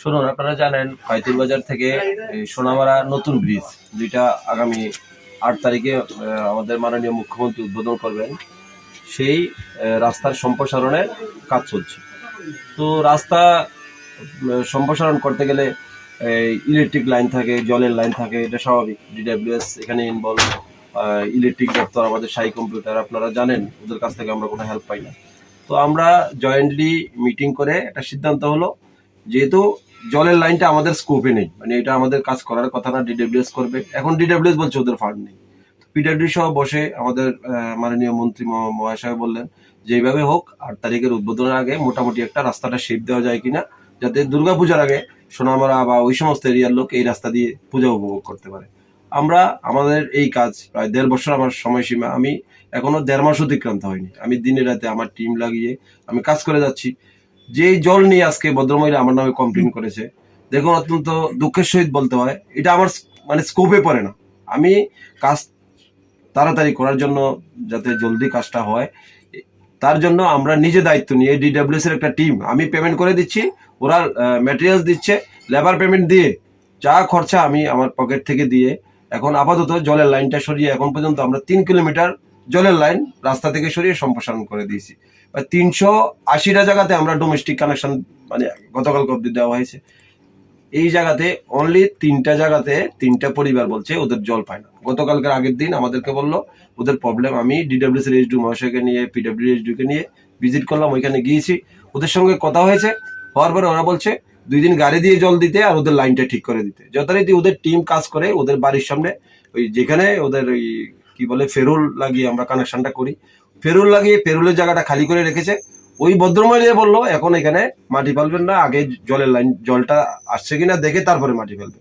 শুনুন, আপনারা জানেন ফাইতুল বাজার থেকে সোনামারা নতুন ব্রিজ, যেটা আগামী আট তারিখে আমাদের মাননীয় মুখ্যমন্ত্রী উদ্বোধন করবেন। সেই রাস্তার সম্প্রসারণের কাজ চলছে। তো রাস্তা সম্প্রসারণ করতে গেলে ইলেকট্রিক লাইন থাকে, জলের লাইন থাকে, এটা স্বাভাবিক। ডিডাব্লিউএস এখানে ইনভলভ ইলেকট্রিক দপ্তর, আমাদের সাই কম্পিউটার, আপনারা জানেন, ওদের কাছ থেকে আমরা কোনো হেল্প পাই না। তো আমরা জয়েন্টলি মিটিং করে একটা সিদ্ধান্ত হলো, যেহেতু জলের লাইনটা আমাদের স্কোপে নেই। মানে এটা আমাদের কাজ করার কথা না ডিডব্লিউএস করবে। এখন ডিডব্লিউএস বলছে ওদের ফান্ড নেই। পিডব্লিউ সহ বসে আমাদের মাননীয় মন্ত্রী মহ- মহাশয় বললেন যে এইভাবে হোক, আট তারিখের উদ্বোধনের আগে মোটামুটি একটা রাস্তাটা শেপ দেওয়া যায় কিনা, যাতে দুর্গাপূজার আগে সোনামারা বা ওই সমস্ত এরিয়ার লোক এই রাস্তা দিয়ে পূজা উপভোগ করতে পারে। আমরা, আমাদের এই কাজ প্রায় দেড় বছর আমার সময়সীমা। আমি এখনও দেড় মাস অতিক্রান্ত হয়নি। আমি দিনে রাতে আমার টিম লাগিয়ে আমি কাজ করে যাচ্ছি। যে জল নিয়ে আজকে ভদ্রমহিলা আমার নামে কমপ্লেন করেছে, দেখুন অত্যন্ত দুঃখের সহিত বলতে হয়, এটা আমার মানে স্কোপে পড়ে না। আমি কাজ তাড়াতাড়ি করার জন্য যাতে জলদি কাজটা হয়, তার জন্য আমরা নিজে দায়িত্ব নিয়ে ডিডাব্লিউএস এর একটা টিম আমি পেমেন্ট করে দিচ্ছি, ওরা ম্যাটেরিয়ালস দিচ্ছে লেবার পেমেন্ট দিয়ে যা খরচা আমি আমার পকেট থেকে দিয়ে এখন আপাতত জলের লাইনটা সরিয়ে এখন পর্যন্ত আমরা তিন কিলোমিটার জলের লাইন রাস্তা থেকে সরিয়ে সম্প্রসারণ করে দিয়েছি। বা তিনশো আশিটা জায়গাতে আমরা ডোমেস্টিক কানেকশন মানে গতকাল অব্দি দেওয়া হয়েছে। এই জায়গাতে অনলি তিনটা জায়গাতে তিনটা পরিবার বলছে ওদের জল পায় না। গতকালকের আগের দিন আমাদেরকে বলল, ওদের প্রবলেম আমি ডিডব্লিউসি এইচডি মহাশয়কে নিয়ে পিডব্লিউ এইচডিকে নিয়ে ভিজিট করলাম, ওইখানে গিয়েছি। ওদের সঙ্গে কথা হয়েছে, হওয়ার পরে ওরা বলছে, দুই দিন গাড়ি দিয়ে জল দিতে আর ওদের লাইনটা ঠিক করে দিতে। যথারীতি ওদের টিম কাজ করে, ওদের বাড়ির সামনে, ওই যেখানে ওদের ওই কি বলে, ফেরুল লাগিয়ে আমরা কানেকশনটা করি। ফেরুল লাগিয়ে ফেরুলের জায়গাটা খালি করে রেখেছে। ওই ভদ্রমহিলা বলল, এখন এখানে মাটি ফেলবেন না, আগে জলের লাইন জলটা আসছে কিনা দেখে তারপরে মাটি ফেলবে।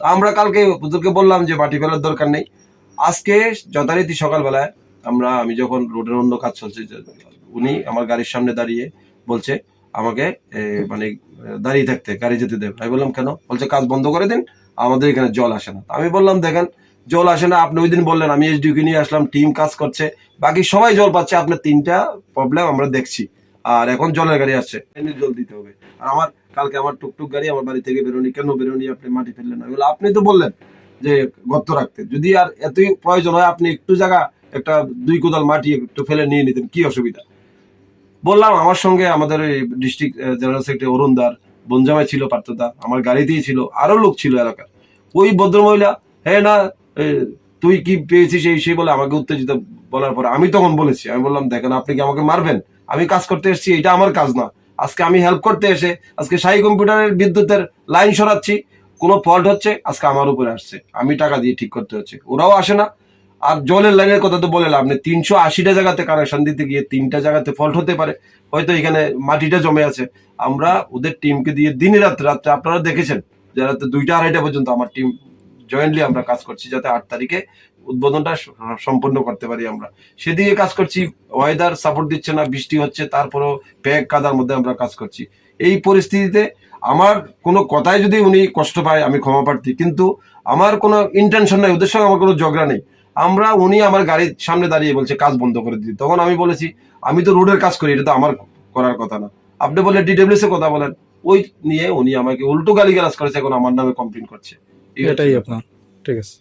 তো আমরা কালকে ওদেরকে বললাম যে, মাটি ফেলার দরকার নেই। আজকে যথারীতি সকালবেলায় আমরা, আমি যখন রোডের অন্য কাজ চলছে উনি আমার গাড়ির সামনে দাঁড়িয়ে বলছে, আমাকে মানে দাঁড়িয়ে থাকতে, গাড়ি যেতে দেবে আমি বললাম, কেন? বলছে, কাজ বন্ধ করে দিন, আমাদের এখানে জল আসে না। আমি বললাম, দেখেন জল আসে না, আপনি ওই দিন বললেন, আমি এসডিউকে নিয়ে আসলাম টিম কাজ করছে, বাকি সবাই জল পাচ্ছে, আপনার তিনটা প্রবলেম আমরা দেখছি। আর এখন জলের গাড়ি আসছে জল দিতে হবে। আর আমার, কালকে আমার টুকটুক গাড়ি, আমার বাড়ি থেকে বেরোনি কেন বেরোনি আপনি মাটি ফেললেন না? আপনি তো বললেন যে গর্ত রাখতে। যদি আর এতই প্রয়োজন হয়, আপনি একটু জায়গা, একটা দুই কোদাল মাটি একটু ফেলে নিয়ে নিতেন, কি অসুবিধা? বললাম, আমার সঙ্গে আমাদের ডিস্ট্রিক্ট জেনারেল সেক্রেটারি অরুণ দার, বনজামাই ছিল পার্থদা, আমার গাড়িতেই ছিল, আরও লোক ছিল এলাকার। ওই ভদ্রমহিলা হ্যাঁ না তুই কি পেয়েছিস এই সেই বলে আমাকে উত্তেজিত বলার পরে? আমি তখন বলেছি, আমি বললাম, দেখেন, আপনি কি আমাকে মারবেন? আমি কাজ করতে এসেছি এটা আমার কাজ না। আজকে আমি হেল্প করতে এসে, আজকে সাই কম্পিউটারের বিদ্যুতের লাইন সরাচ্ছি, কোনো ফল্ট হচ্ছে, আজকে আমার উপরে আসছে। আমি টাকা দিয়ে ঠিক করতে হচ্ছে। ওরাও আসে না। আর জলের লাইনের কথা তো বলে লাভ নেই। তিনশো আশিটা জায়গাতে কানেকশন দিতে গিয়ে তিনটা জায়গাতে ফল্ট হতে পারে। হয়তো এখানে মাটিটা জমে আছে। আমরা ওদের টিমকে দিয়ে দিনে রাত্রে রাত্রে আপনারা দেখেছেন যে রাতে দুইটা আড়াইটা পর্যন্ত আমার টিম জয়েন্টলি আমরা কাজ করছি যাতে আট তারিখে উদ্বোধনটা সম্পন্ন করতে পারি আমরা। সেদিকে কাজ করছি ওয়েদার সাপোর্ট দিচ্ছে না, বৃষ্টি হচ্ছে, তারপরও প্যাক কাদার মধ্যে আমরা কাজ করছি। এই পরিস্থিতিতে আমার কোনো কথায় যদি উনি কষ্ট পায়, আমি ক্ষমা প্রার্থী। কিন্তু আমার কোনো ইন্টেনশন নাই, ওদের সঙ্গে আমার কোনো ঝগড়া নেই। আমরা, উনি আমার গাড়ির সামনে দাঁড়িয়ে বলছে, কাজ বন্ধ করে দিতে। তখন আমি বলেছি, আমি তো রোডের কাজ করি, এটা তো আমার করার কথা না। আপনি বলে ডিডব্লিউএস এর কথা বলেন। ওই নিয়ে উনি আমাকে উল্টো গালি গালাজ করেছে, এখন আমার নামে কমপ্লেন করছে। এটাই আপনার ঠিক আছে।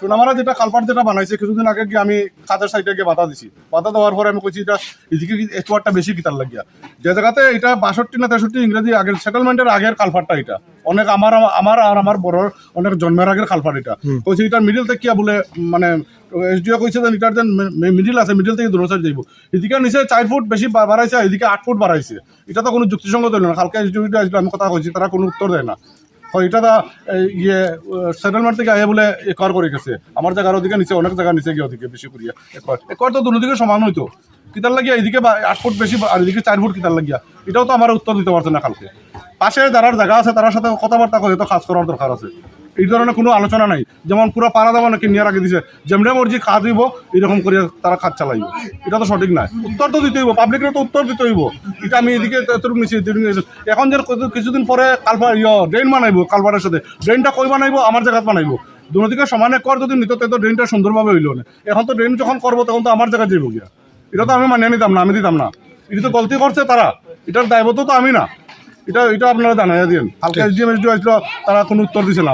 সোনামারা যেটা কালপাট যেটা বানাইছে কিছুদিন আগে গিয়ে আমি কাজের সাইডে গিয়ে বাধা দিছি। বাধা দেওয়ার পরে আমি কইছি এটা এদিকে কি একটু একটা বেশি কিতার লাগিয়া? যে জায়গাতে এটা বাষট্টি না তেষট্টি ইংরেজি আগের সেটেলমেন্টের আগের কালপাটটা এটা। অনেক আমার আমার আর আমার বড় অনেক জন্মের আগের কালপাট এটা। কইছি এটার মিডিল থেকে কিয়া বলে মানে এসডিও কইছে যে এটার যে মিডিল আছে মিডিল থেকে দূর সাইড যাইব। এদিকে নিচে চার ফুট বেশি বাড়াইছে এদিকে আট ফুট বাড়াইছে। এটা তো কোনো যুক্তিসঙ্গত হইল না। কালকে এসডিও আসলে আমি কথা কইছি তারা কোনো উত্তর দেয় না। এটা দা ইয়ে সেটেলমেন্ট থেকে আহে বলে একর করে গেছে। আমার জায়গার ওদিকে নিচে, অনেক জায়গা নিচে গিয়ে ওদিকে বেশি করিয়া। একর তো দুদিকে সমান হইতো। কিতার লাগিয়া এদিকে আট ফুট বেশি আর এদিকে চার ফুট কিতার লাগিয়া। এটাও তো আমার উত্তর দিতে পারছে না কালকে। পাশে যারা জায়গা আছে তার সাথে কথাবার্তা করে তো কাজ করার দরকার আছে। এই ধরনের কোনো আলোচনা নাই। যেমন পুরো পাড়া দেওয়া নাকি নিয়ে রাখি দিছে যেমনি মর্জি কাজ দিব এরকম করে তারা কাজ চালাইব। এটা তো সঠিক নাই উত্তর তো দিতে হইব পাবলিকের তো উত্তর দিতে হইব। এটা আমি এদিকে এতটুকু নিছি এতটুকু নিছি। এখন যে কিছুদিন পরে কালপার ইয় ড্রেন বানাইবো কালপারের সাথে। ড্রেনটা কই বানাইবো? আমার জায়গাত বানাইবো। দুদিকে সমানে কর যদি নিত তো ড্রেনটা সুন্দরভাবে হইল না। এখন তো ড্রেন যখন করব তখন তো আমার জায়গায় যাইব গিয়া। এটা তো আমি মানিয়ে নিতাম না আমি দিতাম না। এটা তো গলতি করছে তারা। এটার দায়বদ্ধ তো আমি না। এটা এটা আপনারা জানাই দিন কালকে এসডিএম এসডিও আসলো তারা কোনো উত্তর দিছে না।